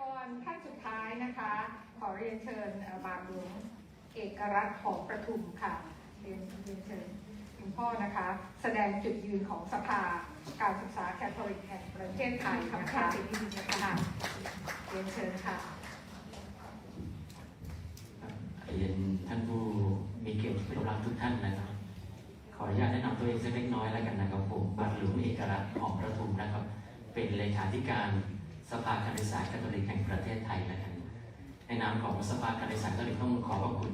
กรท่านสุดท้ายนะคะ ขอเรียนเชิญบาทหลวงเอกรัตน์ของประทุมค่ะ เรียนเรียนเชิญคุณพ่อนะคะ แสดงจุดยืนของสภาการศึกษาแคทอลิกแห่งประเทศไทยนะคะค่ะเรียนเชิญค่ะเรียนท่านผู้มีเกียรติที่เคารพรักทุกท่านนะครับ ขออนุญาตแนะนำตัวเองสักเล็กน้อยแล้วกันนะครับผมบัตรหลวงเอกรัตน์หอมประทุมนะครับ เป็นเลขาธิการ สภาการศึกษาคาทอลิกแห่งประเทศไทยแล้วกันในนามของสภาการศึกษาคาทอลิกต้องขอขอบคุณ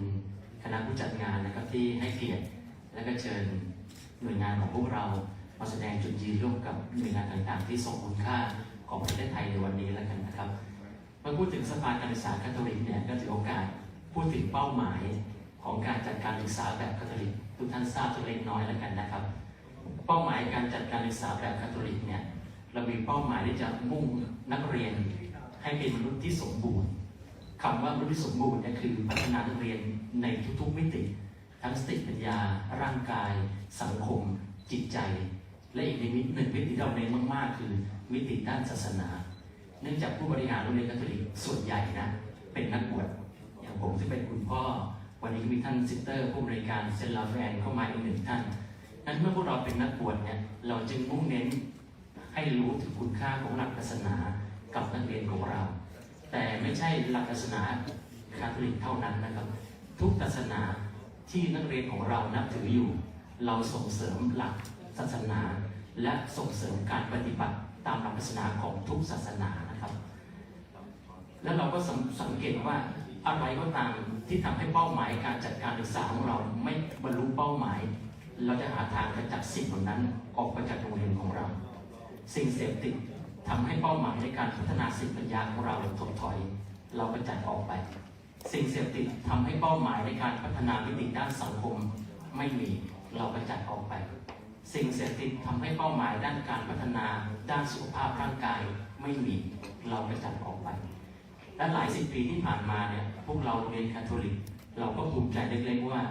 คณะผู้จัดงานนะครับที่ให้เกียรติและก็เชิญหน่วยงานของพวกเรามาแสดงจุดยืนร่วมกับหน่วยงานต่างๆ ที่ส่งคุณค่าของประเทศไทยในวันนี้แล้วกันนะครับเมื่อพูดถึงสภาการศึกษาคาทอลิกเนี่ยก็ถือโอกาสพูดถึงเป้าหมายของการจัดการศึกษาแบบคาทอลิกทุกท่านทราบสักเล็กน้อยแล้วกันนะครับ เป้าหมายการจัดการศึกษาแบบคาทอลิกเนี่ย เรามีเป้าหมายที่จะมุ่งนักเรียน ให้เป็นมนุษย์ที่สมบูรณ์คำว่ามนุษย์ที่สมบูรณ์เนี่ยคือพัฒนานักเรียนในทุกๆมิติ ทั้งสติปัญญา ร่างกาย สังคม จิตใจ และอีกหนึ่งมิติหนึ่งมิติที่เราเน้นมากๆ คือมิติด้านศาสนา เนื่องจากผู้บริหารโรงเรียนคาทอลิกส่วนใหญ่นะเป็นนักบวชอย่างผมที่เป็นคุณพ่อ วันนี้ก็มีท่านซิสเตอร์ ผู้บริการเซนลาแฟนเข้ามาอีกหนึ่งท่านนั้นเมื่อพวกเราเป็นนักบวชเนี่ยเราจึงมุ่งเน้น ให้รู้ถึงคุณค่าของหลักศาสนากับนักเรียนของเรา แต่ไม่ใช่หลักศาสนาคาทอลิกเท่านั้นนะครับ ทุกศาสนาที่นักเรียนของเรานับถืออยู่ เราส่งเสริมหลักศาสนา และส่งเสริมการปฏิบัติตามหลักศาสนาของทุกศาสนานะครับ แล้วเราก็สังสงเกตว่าอะไรก็ตามที่ทำให้เป้าหมายการจัดการศึกษาของเราไม่บรรลุเป้าหมาย เราจะหาทางกระจัดสิ่งเหล่านั้นออกไปจากโรงเรียนของเรา สิ่งเสพติดทำให้เป้าหมายในการพัฒนาสิ่งปัญญาของเราถดถอย เรากระจัดออกไป สิ่งเสพติดทำให้เป้าหมายในการพัฒนามิติด้านสังคม ไม่มีเรากระจัดออกไป สิ่งเสพติดทำให้เป้าหมายด้านการพัฒนาด้านสุขภาพร่างกายไม่มีเรากระจัดออกไป และหลายสิบปีที่ผ่านมาเนี่ยพวกเราเรียนคาทอลิก เราก็ภูมิใจเล็กๆว่า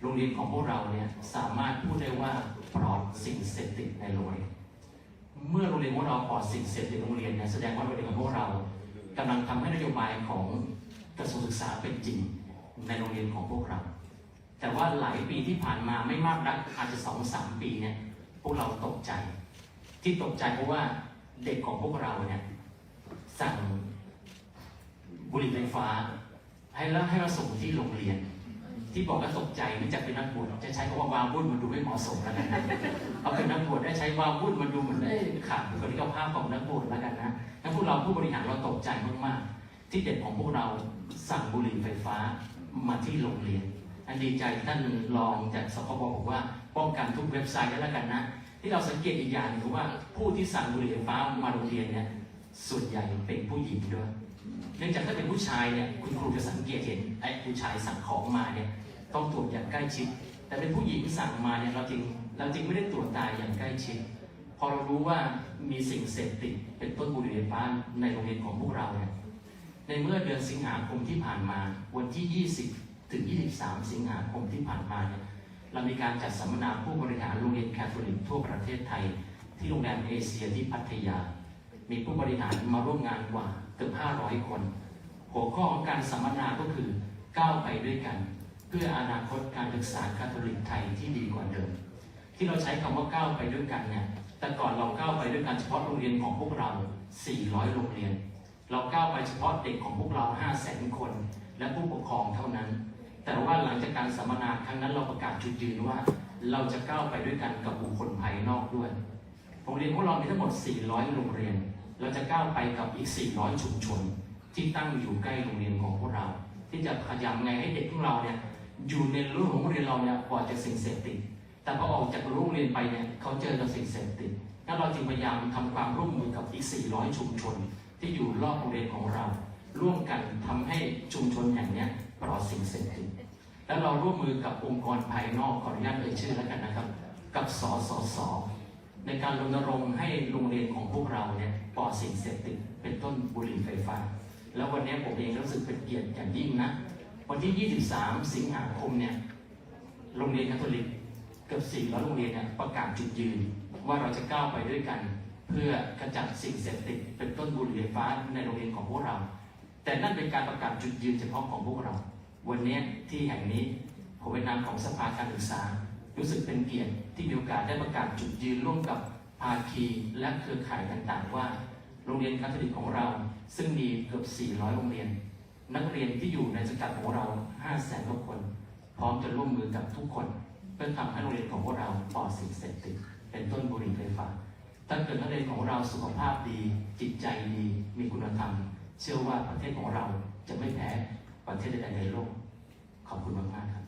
โรงเรียนของพวกเราเนี่ยสามารถพูดได้ว่าปลอดสิ่งเสพติดในโรงเรียน เมื่อโรงเรียนของเราปลอดสิ่งเสพติดในโรงเรียนเนี่ยแสดงว่าโรงเรียนของพวกเรากำลังทำให้นโยบายของกระทรวงศึกษาเป็นจริงในโรงเรียนของพวกเรา แต่ว่าหลายปีที่ผ่านมาไม่มากนักอาจจะสองสามปีเนี่ยพวกเราตกใจ ที่ตกใจเพราะว่าเด็กของพวกเราเนี่ยสั่งบุหรี่ไฟฟ้า ให้แล้วให้มาส่งที่โรงเรียน ที่บอกว่าตกใจเนื่องจากเป็นนักบวชจะใช้คำว่าวาวุ่นมันดูไม่เหมาะสมแล้วกันนะเอาเป็นนักบวชได้ใช้วาวุ่นมันดูเหมือนเอ้ยขาดบุคลิกภาพของนักบวชแล้วกันนะถ้าพวกเราผู้บริหารเราตกใจมากๆ ที่เด็กของพวกเราสั่งบุหรี่ไฟฟ้ามาที่โรงเรียน อันดีใจท่านรองจากสคบบอกว่าป้องกันทุกเว็บไซต์แล้วกันนะ ที่เราสังเกตอีกอย่างหนึงคือว่าผู้ที่สั่งบุหรี่ไฟฟ้ามาโรงเรียนเนี่ยส่วนใหญ่เป็นผู้หญิงด้วยเนื่องจากถ้าเป็นผู้ชายเนี่ยคุณครูจะสังเกตเห็นไอ้ผู้ชายสั่งของมาเนี่ย ต้องตรวจอย่างใกล้ชิด แต่เป็นผู้หญิงสั่งมาเนี่ยเราจริงเราจริงไม่ได้ตรวจตายอย่างใกล้ชิด พอเรารู้ว่ามีสิ่งเสพติดเป็นต้นบุหรี่ไฟฟ้าในโรงเรียนของพวกเราเนี่ยในเมื่อเดือนสิงหาคมที่ผ่านมาวันที่ 20 ถึง 23 สิงหาคมที่ผ่านมาเนี่ยเรามีการจัดสัมมนาผู้บริหารโรงเรียนแคทอลิกทั่วประเทศไทย ที่โรงแรมเอเชียที่พัทยา มีผู้บริหารมาร่วมงานกว่าเกือบ 500 คน หัวข้อของการสัมมนาก็คือก้าวไปด้วยกัน เพื่ออนาคตการศึกษาคาทอลิกไทยที่ดีกว่าเดิม ที่เราใช้คำว่าก้าวไปด้วยกันเนี่ยแต่ก่อนเราก้าวไปด้วยกันเฉพาะโรงเรียนของพวกเรา 400 โรงเรียน เราก้าวไปเฉพาะเด็กของพวกเรา 500,000 คน และผู้ปกครองเท่านั้น แต่ว่าหลังจากการสัมมนาครั้งนั้นเราประกาศจุดยืนว่า เราจะก้าวไปด้วยกันกับบุคคลภายนอกด้วย โรงเรียนของเรามีทั้งหมด 400 โรงเรียน เราจะก้าวไปกับอีก 400 ชุมชน ที่ตั้งอยู่ใกล้โรงเรียนของพวกเรา ที่จะพยายามไงให้เด็กของเราเนี่ยอยู่ในรั้วของโรงเรียนเราเนี่ยปลอดจากสิ่งเสพติด แต่พอออกจากโรงเรียนไปเนี่ยเขาเจอกับสิ่งเสพติดงั้นเราจึงพยายามทำความร่วมมือกับอีก 400 ชุมชน ที่อยู่รอบโรงเรียนของเรา ร่วมกันทำให้ชุมชนแห่งเนี้ยปลอดสิ่งเสพติด แล้วเราร่วมมือกับองค์กรภายนอกขออนุญาตเอ่ยชื่อแล้วกันนะครับ กับสสส ในการรณรงค์ให้โรงเรียนของพวกเราเนี่ยปลอดสิ่งเสพติด เป็นต้นบุหรี่ไฟฟ้า แล้ววันนี้ผมเองรู้สึกเป็นเกียรติอย่างยิ่งนะ วันที่ 23 สิงหาคมเนี่ย โรงเรียนคาทอลิกเกือบ400โรงเรียนเนี่ยประกาศจุดยืน ว่าเราจะก้าวไปด้วยกัน เพื่อกระจัดสิ่งเสพติดเป็นต้นบุหรี่ไฟฟ้าในโรงเรียนของพวกเรา แต่นั่นเป็นการประกาศจุดยืนเฉพาะของพวกเรา วันนี้ที่แห่งนี้ผมเป็นนามของสภาการศึกษา รู้สึกเป็นเกียรติที่มีโอกาสได้ประกาศจุดยืนร่วมกับภาคีและเครือข่ายต่างๆว่า โรงเรียนคาทอลิกของเรา ซึ่งมีเกือบ 400 โรงเรียน นักเรียนที่อยู่ในสังกัดของเรา 5 แสนกว่าคน พร้อมจะร่วมมือกับทุกคน เพื่อทำให้โรงเรียนของพวกเราปลอดสิ่งเสพติดเป็นต้นบุหรี่ไฟฟ้าถ้าเกิดนักเรียนของเราสุขภาพดี จิตใจดี มีคุณธรรม เชื่อว่าประเทศของเราจะไม่แพ้ประเทศใดในโลก ขอบคุณมากๆครับ